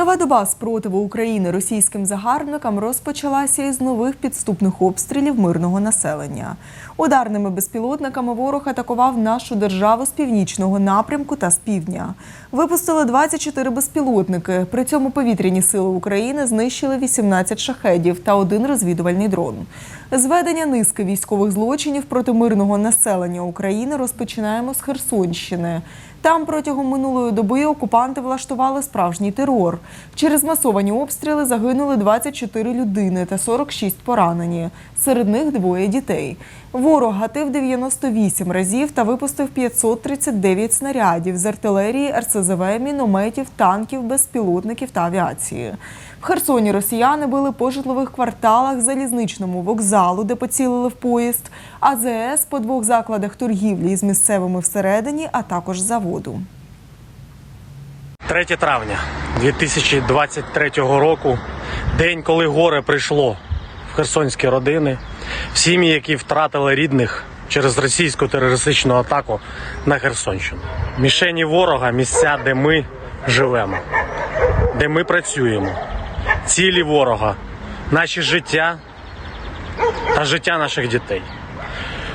Нова доба спротиву України російським загарбникам розпочалася із нових підступних обстрілів мирного населення. Ударними безпілотниками ворог атакував нашу державу з північного напрямку та з півдня. Випустили 24 безпілотники. При цьому повітряні сили України знищили 18 шахедів та один розвідувальний дрон. Зведення низки військових злочинів проти мирного населення України розпочинаємо з Херсонщини. Там протягом минулої доби окупанти влаштували справжній терор. Через масовані обстріли загинули 24 людини та 46 поранені. Серед них двоє дітей. Ворог гатив 98 разів та випустив 539 снарядів з артилерії, РСЗВ, мінометів, танків, безпілотників та авіації. В Херсоні росіяни били по житлових кварталах, залізничному вокзалу, де поцілили в поїзд, АЗС по двох закладах торгівлі з місцевими всередині, а також заводу. 3 травня 2023 року, день, коли горе прийшло в херсонські родини, в сім'ї, які втратили рідних через російську терористичну атаку на Херсонщину. Мішені ворога місця, де ми живемо, де ми працюємо, цілі ворога, наші життя та життя наших дітей.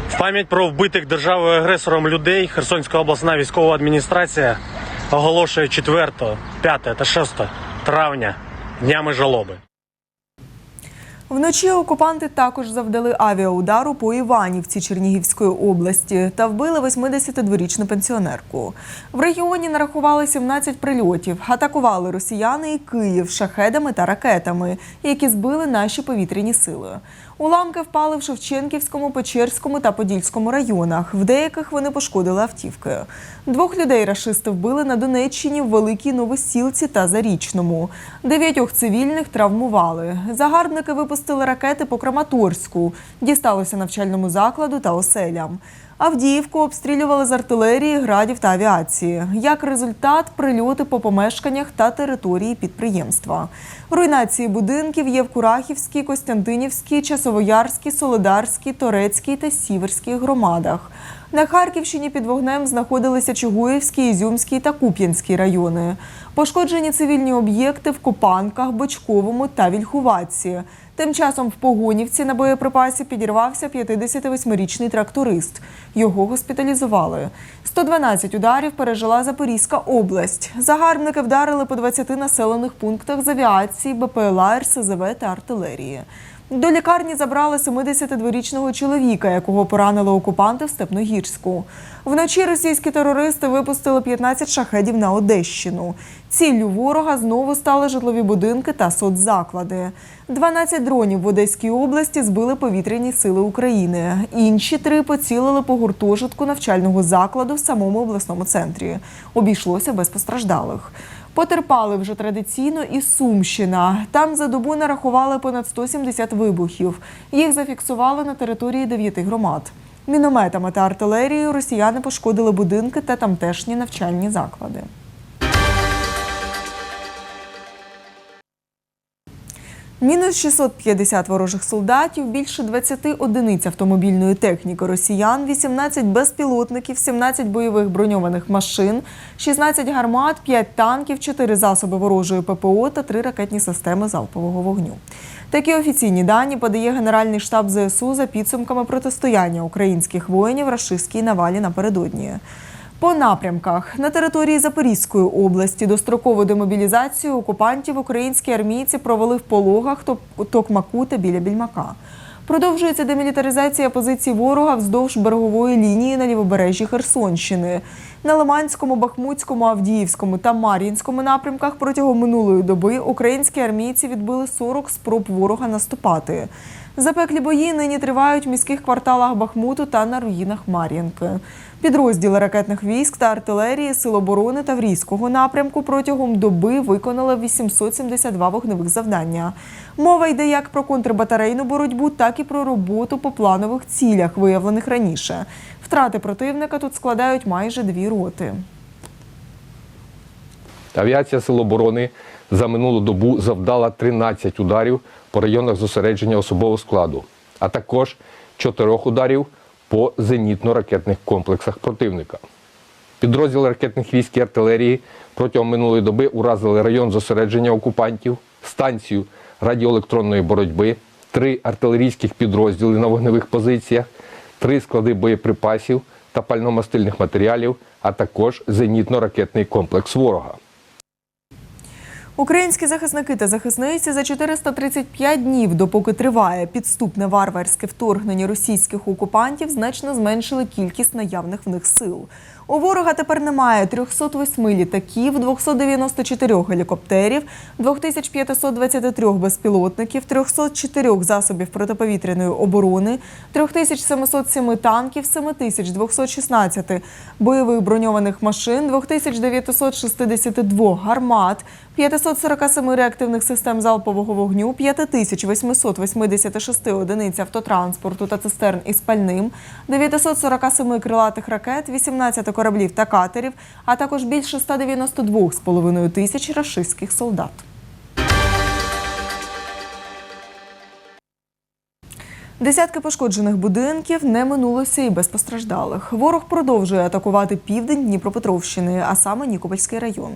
В пам'ять про вбитих державою агресором людей Херсонська обласна військова адміністрація оголошує 4, 5 та 6 травня днями жалоби. Вночі окупанти також завдали авіаудару по Іванівці Чернігівської області та вбили 82-річну пенсіонерку. В регіоні нарахували 17 прильотів. Атакували росіяни і Київ шахедами та ракетами, які збили наші повітряні сили. Уламки впали в Шевченківському, Печерському та Подільському районах. В деяких вони пошкодили автівки. Двох людей рашисти вбили на Донеччині в Великій Новосілці та Зарічному. Дев'ятьох цивільних травмували. Загарбники випустили ракети по Краматорську. Дісталося навчальному закладу та оселям. Авдіївку обстрілювали з артилерії, градів та авіації. Як результат, прильоти по помешканнях та території підприємства. Руйнації будинків є в Курахівській, Костянтинівській, Часовоярській, Солидарській, Торецькій та Сіверській громадах. На Харківщині під вогнем знаходилися Чугуївський, Ізюмський та Куп'янський райони. Пошкоджені цивільні об'єкти в Копанках, Бочковому та Вільхуватці. Тим часом в Погонівці на боєприпасі підірвався 58-річний тракторист. Його госпіталізували. 112 ударів пережила Запорізька область. Загарбники вдарили по 20 населених пунктах з авіації, БПЛА, РСЗВ та артилерії. До лікарні забрали 72-річного чоловіка, якого поранили окупанти в Степногірську. Вночі російські терористи випустили 15 шахедів на Одещину. Ціллю ворога знову стали житлові будинки та соцзаклади. 12 дронів в Одеській області збили повітряні сили України. Інші три поцілили по гуртожитку навчального закладу в самому обласному центрі. Обійшлося без постраждалих. Потерпали вже традиційно і Сумщина. Там за добу нарахували понад 170 вибухів. Їх зафіксували на території дев'яти громад. Мінометами та артилерією росіяни пошкодили будинки та тамтешні навчальні заклади. Мінус 650 ворожих солдатів, більше 20 одиниць автомобільної техніки росіян, 18 безпілотників, 17 бойових броньованих машин, 16 гармат, 5 танків, 4 засоби ворожої ППО та 3 ракетні системи залпового вогню. Такі офіційні дані подає Генеральний штаб ЗСУ за підсумками протистояння українських воїнів рашистській навалі напередодні. По напрямках на території Запорізької області дострокову демобілізацію окупантів українські армійці провели в пологах Токмаку та біля Більмака. Продовжується демілітаризація позицій ворога вздовж берегової лінії на лівобережжі Херсонщини. На Лиманському, Бахмутському, Авдіївському та Мар'їнському напрямках протягом минулої доби українські армійці відбили 40 спроб ворога наступати. Запеклі бої нині тривають в міських кварталах Бахмуту та на руїнах Мар'їнки. Підрозділи ракетних військ та артилерії Сил оборони Таврійського напрямку протягом доби виконали 872 вогневих завдання. Мова йде як про контрбатарейну боротьбу, так і про роботу по планових цілях, виявлених раніше. Втрати противника тут складають майже дві роти. Авіація Сил оборони за минулу добу завдала 13 ударів по районах зосередження особового складу, а також 4 ударів по зенітно-ракетних комплексах противника. Підрозділи ракетних військ і артилерії протягом минулої доби уразили район зосередження окупантів, станцію радіоелектронної боротьби, три артилерійських підрозділи на вогневих позиціях, три склади боєприпасів та пальномастильних матеріалів, а також зенітно-ракетний комплекс ворога. Українські захисники та захисниці за 435 днів, допоки триває підступне варварське вторгнення російських окупантів, значно зменшили кількість наявних в них сил. У ворога тепер немає 308 літаків, 294 гелікоптерів, 2523 безпілотників, 304 засобів протиповітряної оборони, 3707 танків, 7216 бойових броньованих машин, 2962 гармат, 547 реактивних систем залпового вогню, 5886 одиниць автотранспорту та цистерн із пальним, 947 крилатих ракет, 18 кораблів та катерів, а також більше 192,5 тисяч рашистських солдат. Десятки пошкоджених будинків не минулося і без постраждалих. Ворог продовжує атакувати південь Дніпропетровщини, а саме Нікопольський район.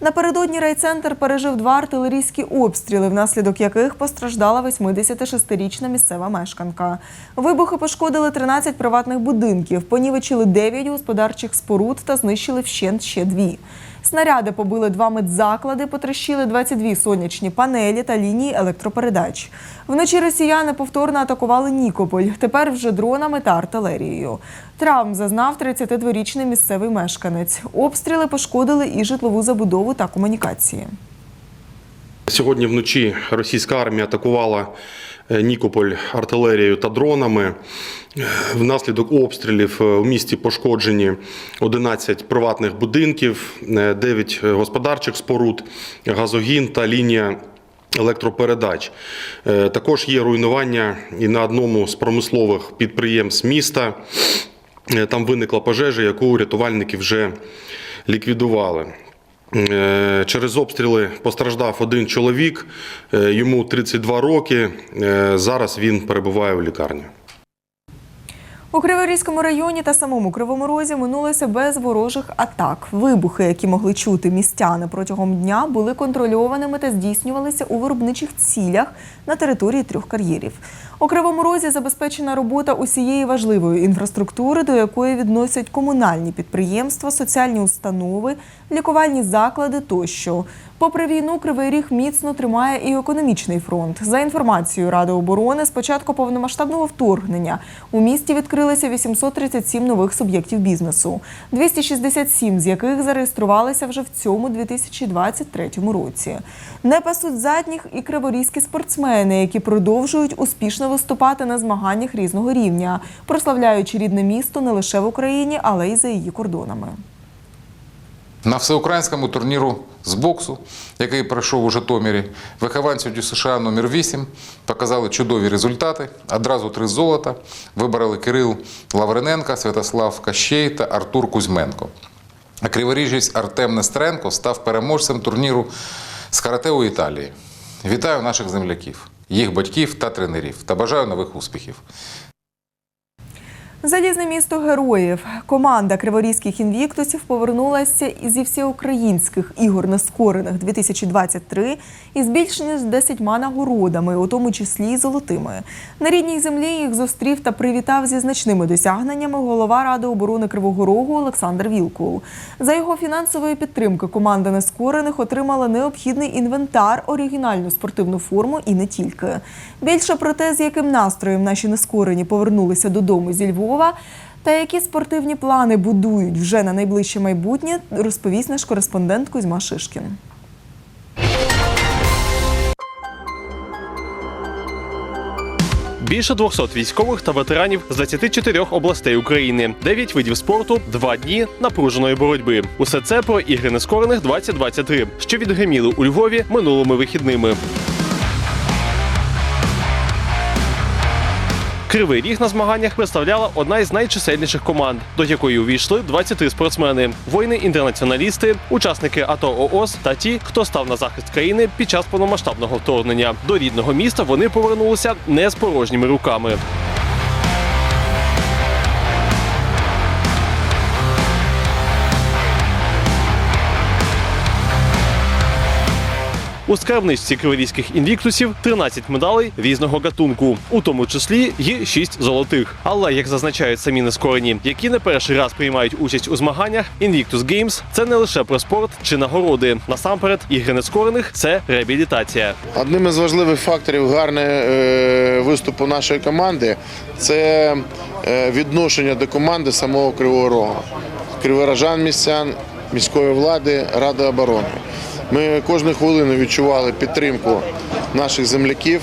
Напередодні райцентр пережив два артилерійські обстріли, внаслідок яких постраждала 86-річна місцева мешканка. Вибухи пошкодили 13 приватних будинків, понівечили 9 господарчих споруд та знищили вщент ще дві. Снаряди побили два медзаклади, потрощили 22 сонячні панелі та лінії електропередач. Вночі росіяни повторно атакували Нікополь, тепер вже дронами та артилерією. Травм зазнав 32-річний місцевий мешканець. Обстріли пошкодили і житлову забудову та комунікації. Сьогодні вночі російська армія атакувала Нікополь артилерією та дронами. Е, Внаслідок обстрілів е, у місті пошкоджені 11 приватних будинків, 9 господарчих споруд, газогін та лінія електропередач. Е, Також є руйнування і на одному з промислових підприємств міста. Е, Там виникла пожежа, яку рятувальники вже ліквідували. Е, Через обстріли постраждав один чоловік, е, йому 32 роки. Е, Зараз він перебуває у лікарні. У Криворізькому районі та самому Кривому Розі минулося без ворожих атак. Вибухи, які могли чути містяни протягом дня, були контрольованими та здійснювалися у виробничих цілях на території трьох кар'єрів. У Кривому Розі забезпечена робота усієї важливої інфраструктури, до якої відносять комунальні підприємства, соціальні установи, лікувальні заклади тощо. Попри війну, Кривий Ріг міцно тримає і економічний фронт. За інформацією Ради оборони, з початку повномасштабного вторгнення у місті відкрилися 837 нових суб'єктів бізнесу, 267 з яких зареєструвалися вже в цьому 2023 році. Не пасуть задніх і криворізькі спортсмени, які продовжують успішно виступати на змаганнях різного рівня, прославляючи рідне місто не лише в Україні, але й за її кордонами. На всеукраїнському турніру з боксу, який пройшов у Житомирі, вихованці ДЮСШ номер 8 показали чудові результати. Одразу три золота вибрали Кирил Лавриненко, Святослав Кащей та Артур Кузьменко. А криворіжець Артем Нестеренко став переможцем турніру з карате у Італії. Вітаю наших земляків, їх батьків та тренерів та бажаю нових успіхів. Залізне місто героїв. Команда криворізьких інвіктусів повернулася зі всеукраїнських ігор нескорених 2023 із більш ніж 10 нагородами, у тому числі й золотими. На рідній землі їх зустрів та привітав зі значними досягненнями голова Ради оборони Кривого Рогу Олександр Вілкул. За його фінансової підтримки команда нескорених отримала необхідний інвентар, оригінальну спортивну форму і не тільки. Більше про те, з яким настроєм наші нескорені повернулися додому зі Львова, та які спортивні плани будують вже на найближче майбутнє, розповість наш кореспондент Кузьма Шишкін. Більше 200 військових та ветеранів з 24 областей України, 9 видів спорту, 2 дні напруженої боротьби. Усе це про ігри нескорених 2023, що відгриміли у Львові минулими вихідними. Кривий ріг на змаганнях представляла одна із найчисельніших команд, до якої увійшли 23 спортсмени: воїни-інтернаціоналісти, учасники АТО ООС та ті, хто став на захист країни під час повномасштабного вторгнення. До рідного міста вони повернулися не з порожніми руками. У скарбничці криворізьких інвіктусів 13 медалей різного гатунку, у тому числі й 6 золотих. Але як зазначають самі нескорені, які не перший раз приймають участь у змаганнях, Invictus Games – це не лише про спорт чи нагороди. Насамперед, ігри нескорених це реабілітація. Одним із важливих факторів гарного е, виступу нашої команди це е, відношення до команди самого Кривого Рогу. Криворожан містян, міської влади, Ради оборони. Ми кожну хвилину відчували підтримку наших земляків,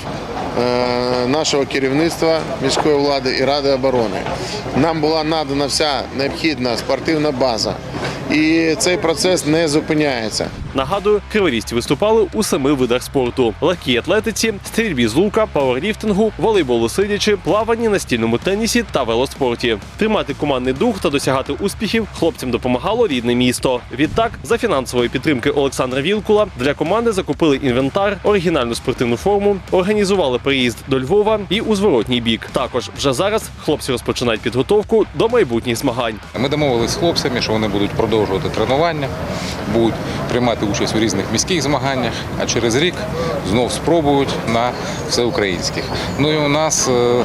е, нашого керівництва міської влади і Ради оборони. Нам була надана вся необхідна спортивна база. І цей процес не зупиняється. Нагадую, криворізці виступали у семи видах спорту: легкій атлетиці, стрільбі з лука, пауерліфтингу, волейболу сидячи, плаванні, настільному тенісі та велоспорті. Тримати командний дух та досягати успіхів хлопцям допомагало рідне місто. Відтак, за фінансової підтримки Олександра Вілкула для команди закупили інвентар, оригінальну спортивну форму, організували переїзд до Львова і у зворотній бік. Також вже зараз хлопці розпочинають підготовку до майбутніх змагань. Ми домовилися з хлопцями, що вони будуть продовжувати тренування, будуть приймати участь у різних міських змаганнях, а через рік знов спробують на всеукраїнських. Ну і у нас е,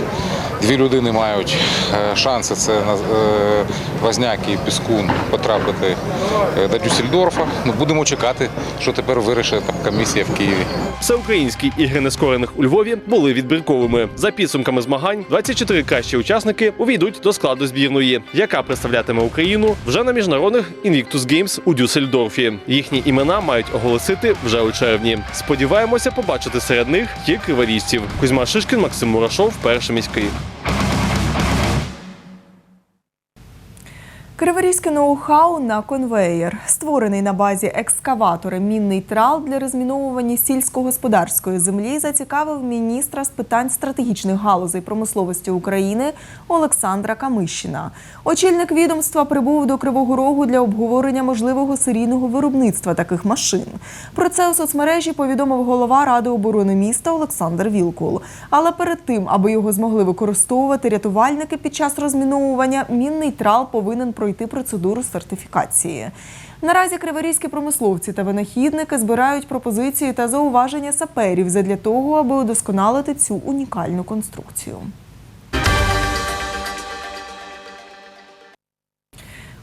дві людини мають е, шанси: це е, Возняк і Піскун потрапити е, до Дюссельдорфа. Ну, будемо чекати, що тепер вирішить комісія в Києві. Всеукраїнські ігри нескорених у Львові були відбірковими. За підсумками змагань, 24 кращі учасники увійдуть до складу збірної, яка представлятиме Україну вже на міжнародних Invictus Games у Дюссельдорфі. Їхні імена мають оголосити вже у червні. Сподіваємося побачити серед них і криворіжців. Кузьма Шишкін, Максим Мурашов, перший міський. Криворізьке ноу-хау на конвеєр, створений на базі екскаватора мінний трал для розміновування сільськогосподарської землі, зацікавив міністра з питань стратегічних галузей промисловості України Олександра Камищина. Очільник відомства прибув до Кривого Рогу для обговорення можливого серійного виробництва таких машин. Про це у соцмережі повідомив голова Ради оборони міста Олександр Вілкул. Але перед тим, аби його змогли використовувати рятувальники під час розміновування, мінний трал повинен пройти процедуру сертифікації. Наразі криворізькі промисловці та винахідники збирають пропозиції та зауваження саперів задля того, аби удосконалити цю унікальну конструкцію.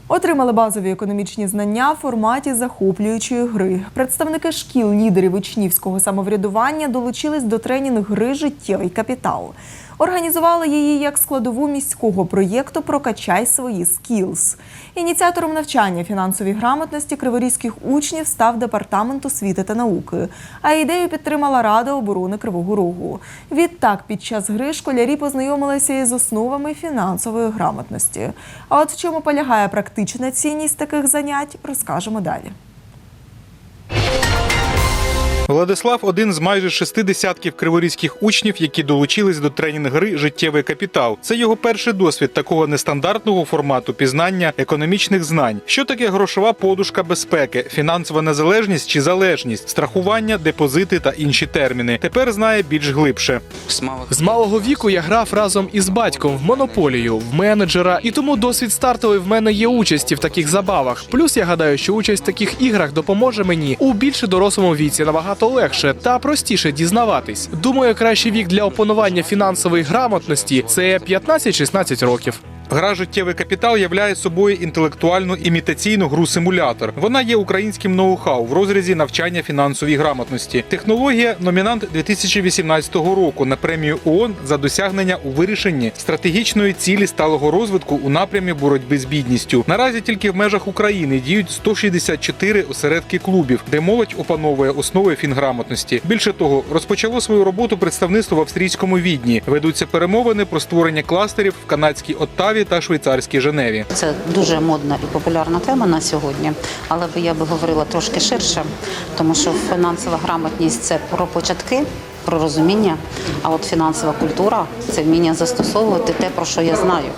Отримали базові економічні знання в форматі захоплюючої гри. Представники шкіл лідерів учнівського самоврядування долучились до тренінг гри Життєвий капітал. Організували її як складову міського проєкту Прокачай свої скілз. Ініціатором навчання фінансовій грамотності криворізьких учнів став департамент освіти та науки. А ідею підтримала Рада оборони Кривого Рогу. Відтак, під час гри школярі познайомилися із основами фінансової грамотності. А от в чому полягає практична цінність таких занять, розкажемо далі. Владислав один з майже шести десятків криворізьких учнів, які долучились до тренінг-гри Життєвий капітал. Це його перший досвід такого нестандартного формату пізнання економічних знань. Що таке грошова подушка безпеки, фінансова незалежність чи залежність, страхування, депозити та інші терміни. Тепер знає більш глибше. З малого віку я грав разом із батьком в монополію, в менеджера, і тому досвід стартовий в мене є участі в таких забавах. Плюс я гадаю, що участь в таких іграх допоможе мені у більш дорослому віці набагато легше та простіше дізнаватись. Думаю, кращий вік для опанування фінансової грамотності це 15-16 років. Гра Життєвий капітал являє собою інтелектуальну імітаційну гру симулятор. Вона є українським ноу-хау в розрізі навчання фінансовій грамотності. Технологія номінант 2018 року на премію ООН за досягнення у вирішенні стратегічної цілі сталого розвитку у напрямі боротьби з бідністю. Наразі тільки в межах України діють 164 осередки клубів, де молодь опановує основи фінграмотності. Більше того, розпочало свою роботу представництво в австрійському відні. Ведуться перемовини про створення кластерів в канадській Оттаві та швейцарській Женеві. Це дуже модна і популярна тема на сьогодні, але я би говорила трошки ширше, тому що фінансова грамотність це про початки, про розуміння. А от фінансова культура це вміння застосовувати те, про що я знаю.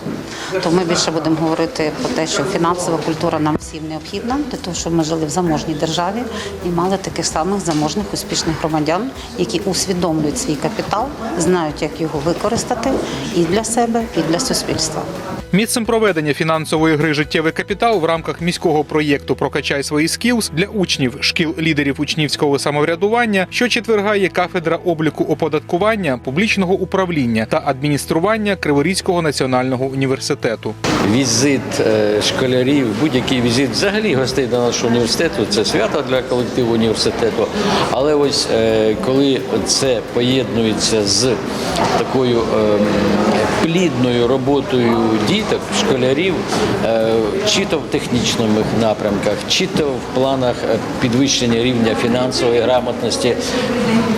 То ми більше будемо говорити про те, що фінансова культура нам всім необхідна для того, щоб ми жили в заможній державі і мали таких самих заможних успішних громадян, які усвідомлюють свій капітал, знають, як його використати і для себе, і для суспільства. Місцем проведення фінансової гри Життєвий капітал в рамках міського проєкту Прокачай свої скілз для учнів шкіл лідерів учнівського самоврядування, що четвергає кафедра обліку оподаткування, публічного управління та адміністрування Криворізького національного університету. візит е, школярів, будь-який візит взагалі гостей до нашого університету це свято для колективу університету. Але ось е, коли це поєднується з такою е, плідною роботою діток, школярів, е, чи то в технічних напрямках, чи то в планах е, підвищення рівня фінансової грамотності,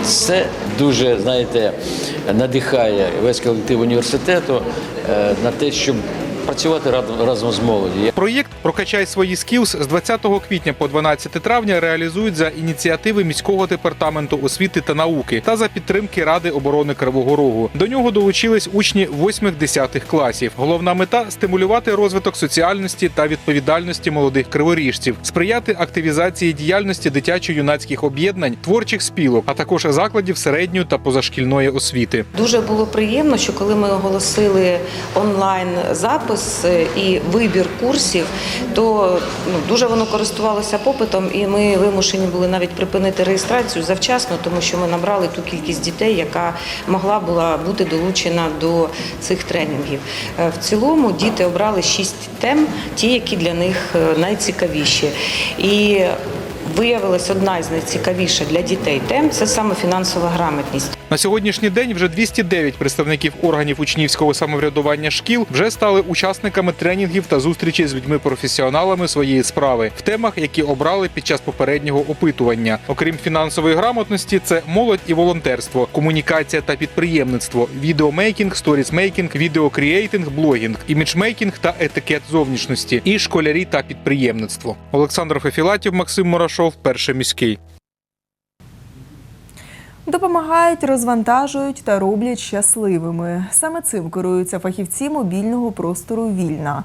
це дуже, знаєте, надихає весь колектив університету е, на те, щоб працювати рад- разом з молоді. Проєкт Прокачай свої скілз з 20 квітня по 12 травня реалізують за ініціативи міського департаменту освіти та науки та за підтримки Ради оборони Кривого Рогу. До нього долучились учні 8-10 класів. Головна мета стимулювати розвиток соціальності та відповідальності молодих криворіжців, сприяти активізації діяльності дитячо-юнацьких об'єднань, творчих спілок, а також закладів середньої та позашкільної освіти. Дуже було приємно, що коли ми оголосили онлайн запис е, і вибір курсів, то ну, дуже воно користувалося попитом, і ми вимушені були навіть припинити реєстрацію завчасно, тому що ми набрали ту кількість дітей, яка могла була бути долучена до цих тренінгів. Е, В цілому діти обрали шість тем, ті, які для них е, найцікавіші. І Виявилась одна із найцікавіших для дітей тем це саме фінансова грамотність. На сьогоднішній день вже 209 представників органів учнівського самоврядування шкіл вже стали учасниками тренінгів та зустрічей з людьми-професіоналами своєї справи в темах, які обрали під час попереднього опитування. Окрім фінансової грамотності, це молодь і волонтерство, комунікація та підприємництво, відеомейкінг, сторісмейкінг, відеокріейтинг, блогінг, іміджмейкінг та етикет зовнішності, і школярі та підприємництво. Олександр Фефілатів, Максим Мурашов, перший міський. Допомагають, розвантажують та роблять щасливими. Саме цим керуються фахівці мобільного простору Вільна.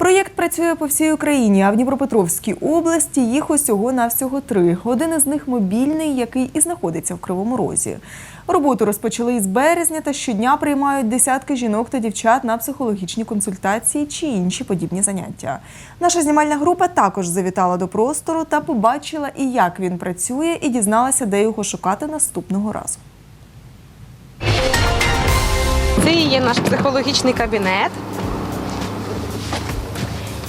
Проєкт працює по всій Україні, а в Дніпропетровській області їх усього навсього три. Один із них мобільний, який і знаходиться в Кривому Розі. Роботу розпочали із березня та щодня приймають десятки жінок та дівчат на психологічні консультації чи інші подібні заняття. Наша знімальна група також завітала до простору та побачила і як він працює, і дізналася, де його шукати наступного разу. Це є наш психологічний кабінет.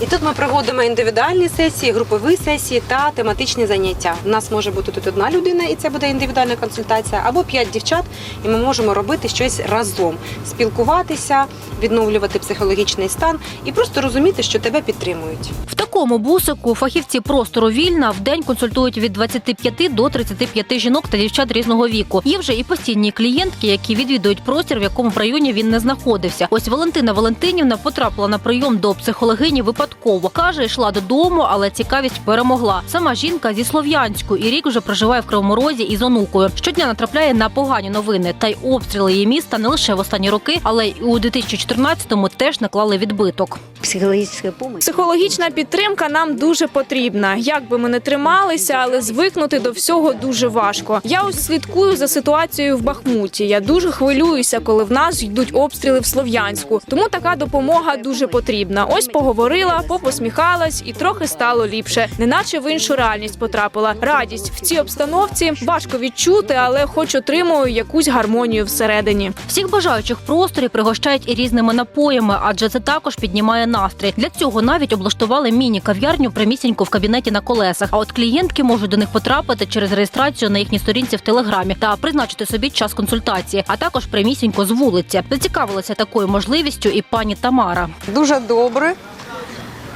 І тут ми проводимо індивідуальні сесії, групові сесії та тематичні заняття. У нас може бути тут одна людина, і це буде індивідуальна консультація, або п'ять дівчат, і ми можемо робити щось разом, спілкуватися, відновлювати психологічний стан і просто розуміти, що тебе підтримують. В такому бусику фахівці простору вільна в день консультують від 25 до 35 жінок та дівчат різного віку. Є вже і постійні клієнтки, які відвідують простір, в якому в районі він не знаходився. Ось Валентина Валентинівна потрапила на прийом до психологині випадково. каже, йшла додому, але цікавість перемогла. Сама жінка зі Слов'янську і рік вже проживає в Кривому Розі із онукою. Щодня натрапляє на погані новини. Та й обстріли її міста не лише в останні роки, але й у 2014-му теж наклали відбиток. Психологічна. Психологічна підтримка нам дуже потрібна. Як би ми не трималися, але звикнути до всього дуже важко. Я ось слідкую за ситуацією в Бахмуті. Я дуже хвилююся, коли в нас йдуть обстріли в Слов'янську. Тому така допомога дуже потрібна. Ось поговорила, попосміхалась і трохи стало ліпше, неначе в іншу реальність потрапила. Радість в цій обстановці важко відчути, але хоч отримую якусь гармонію всередині. Всіх бажаючих просторі пригощають і різними напоями, адже це також піднімає настрій. Для цього навіть облаштували міні-кав'ярню прямісінько в кабінеті на колесах. А от клієнтки можуть до них потрапити через реєстрацію на їхній сторінці в телеграмі та призначити собі час консультації, а також прямісінько з вулиці. Зацікавилася такою можливістю і пані Тамара. Дуже добре.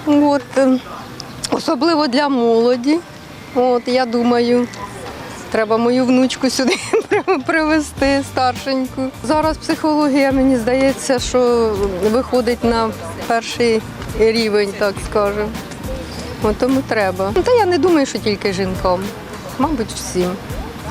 От, е, особливо для молоді. От, я думаю, треба мою внучку сюди привезти старшеньку. Зараз психологія, мені здається, що виходить на перший рівень, так скажемо. Тому треба. Та я не думаю, що тільки жінкам. Мабуть, всім.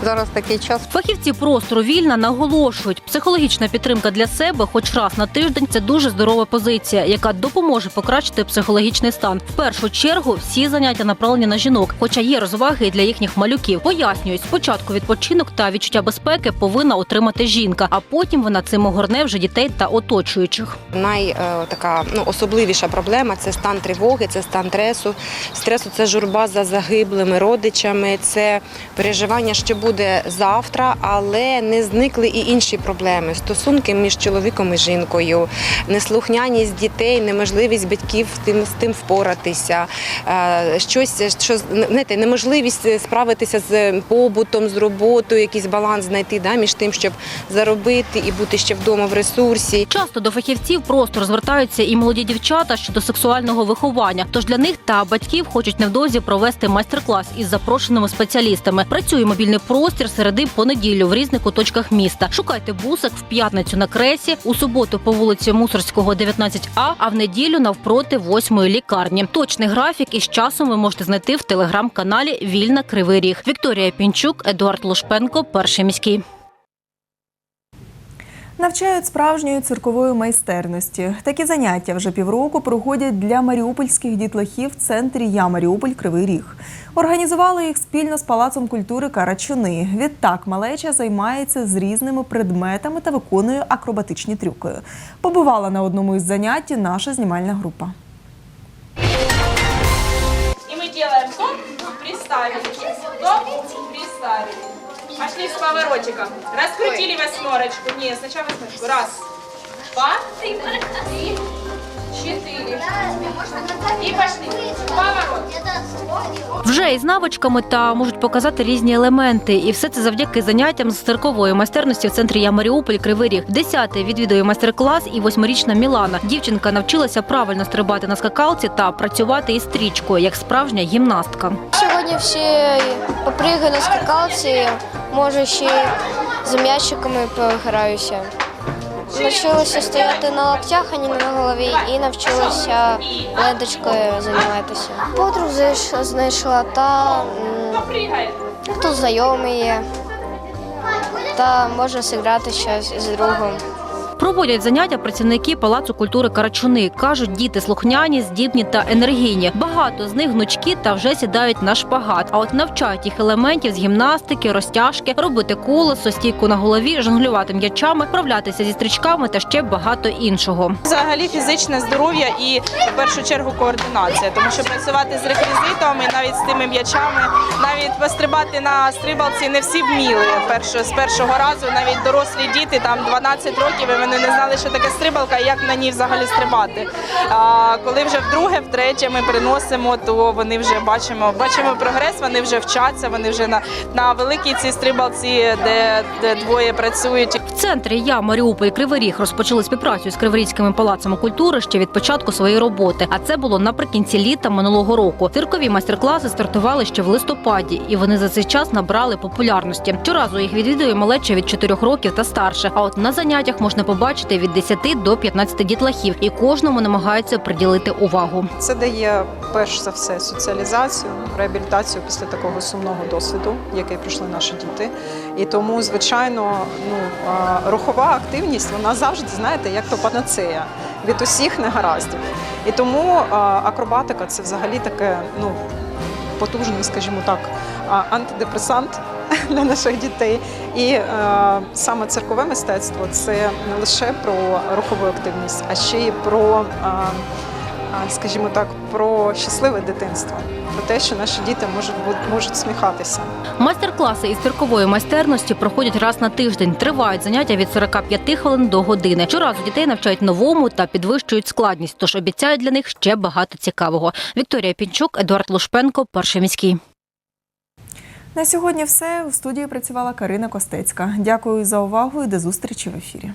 Зараз такий час. Фахівці простору вільна наголошують, психологічна підтримка для себе, хоч раз на тиждень, це дуже здорова позиція, яка допоможе покращити психологічний стан. В першу чергу всі заняття направлені на жінок, хоча є розваги і для їхніх малюків. Пояснюють, спочатку відпочинок та відчуття безпеки повинна отримати жінка, а потім вона цим огорне вже дітей та оточуючих. Най е, така ну особливіша проблема це стан тривоги, це стан стресу. Стресу це журба за загиблими родичами, це переживання, що буде завтра, але не зникли і інші проблеми: стосунки між чоловіком і жінкою, неслухняність дітей, неможливість батьків тим з тим впоратися, е, щось, що знаєте, неможливість справитися з побутом, з роботою, якийсь баланс знайти да, між тим, щоб заробити і бути ще вдома в ресурсі. Часто до фахівців просто звертаються і молоді дівчата щодо сексуального виховання. Тож для них та батьків хочуть невдовзі провести майстер-клас із запрошеними спеціалістами. Працює мобільний простір середи понеділю в різних куточках міста. Шукайте бусик в п'ятницю на кресі, у суботу по вулиці Мусорського, 19А, а в неділю навпроти восьмої лікарні. Точний графік із часом ви можете знайти в телеграм-каналі Вільна Кривий Ріг. Вікторія Пінчук, Едуард Лушпенко, перший міський. Навчають справжньої циркової майстерності. Такі заняття вже півроку проходять для маріупольських дітлахів в центрі Я Маріуполь Кривий Ріг. Організували їх спільно з Палацом культури Карачуни. Відтак малеча займається з різними предметами та виконує акробатичні трюки. Побувала на одному із занять наша знімальна група. И мы делаем стоп, приставили. Стоп, приставили. Пошли с поворотиком. Раскрутили восьмерочку. Не, сначала восьмерочку. Раз, два, три, пошли. Поворот. Вже із навичками та можуть показати різні елементи, і все це завдяки заняттям з циркової майстерності в центрі Я Маріуполь Кривий Ріг. Десятий відвідує майстер-клас і восьмирічна Мілана. Дівчинка навчилася правильно стрибати на скакалці та працювати із стрічкою як справжня гімнастка. Сьогодні всі попригаю на скакалці, може ще з м'ячиками пограюся. Навчилася стояти на локтях, а не на голові, і навчилася ледочкою займатися. Подруг знайш- знайшла та хто знайомий є. Та можна зіграти щось з другом. Проводять заняття працівники Палацу культури Карачуни. кажуть, діти слухняні, здібні та енергійні. Багато з них гнучки та вже сідають на шпагат. А от навчають їх елементів з гімнастики, розтяжки, робити колесо, стійку на голові, жонглювати м'ячами, вправлятися зі стрічками та ще багато іншого. Взагалі фізичне здоров'я і в першу чергу координація, тому що працювати з реквізитом і навіть з тими м'ячами, навіть пострибати на стрибалці не всі вміли. Перше з першого разу навіть дорослі діти там 12 років і вони не знали, що таке стрибалка і як на ній взагалі стрибати. А коли вже вдруге, втретє ми приносимо, то вони вже бачимо, бачимо прогрес. Вони вже вчаться, вони вже на, на великій цій стрибалці, де, де двоє працюють. В центрі Я Маріуполь Кривий Ріг розпочали співпрацю з Криворізькими палацами культури ще від початку своєї роботи. А це було наприкінці літа минулого року. Циркові майстер-класи стартували ще в листопаді, і вони за цей час набрали популярності. Щоразу їх відвідує малеча від 4 років та старше. А от на заняттях можна побачити від 10 до 15 дітлахів, і кожному намагаються приділити увагу. Це дає перш за все соціалізацію, реабілітацію після такого сумного досвіду, який пройшли наші діти. І тому, звичайно, ну рухова активність вона завжди знаєте, як то панацея від усіх негараздів. І тому акробатика це взагалі таке ну потужний, скажімо так, антидепресант для наших дітей. І е, саме циркове мистецтво це не лише про рухову активність, а ще й про, е, е, скажімо так, про щасливе дитинство, про те, що наші діти можуть можуть сміхатися. Майстер-класи із циркової майстерності проходять раз на тиждень. Тривають заняття від 45 хвилин до години. Щоразу дітей навчають новому та підвищують складність, тож обіцяють для них ще багато цікавого. Вікторія Пінчук, Едуард Лушпенко, перший міський. На сьогодні все. У студії працювала Карина Костецька. Дякую за увагу і до зустрічі в ефірі.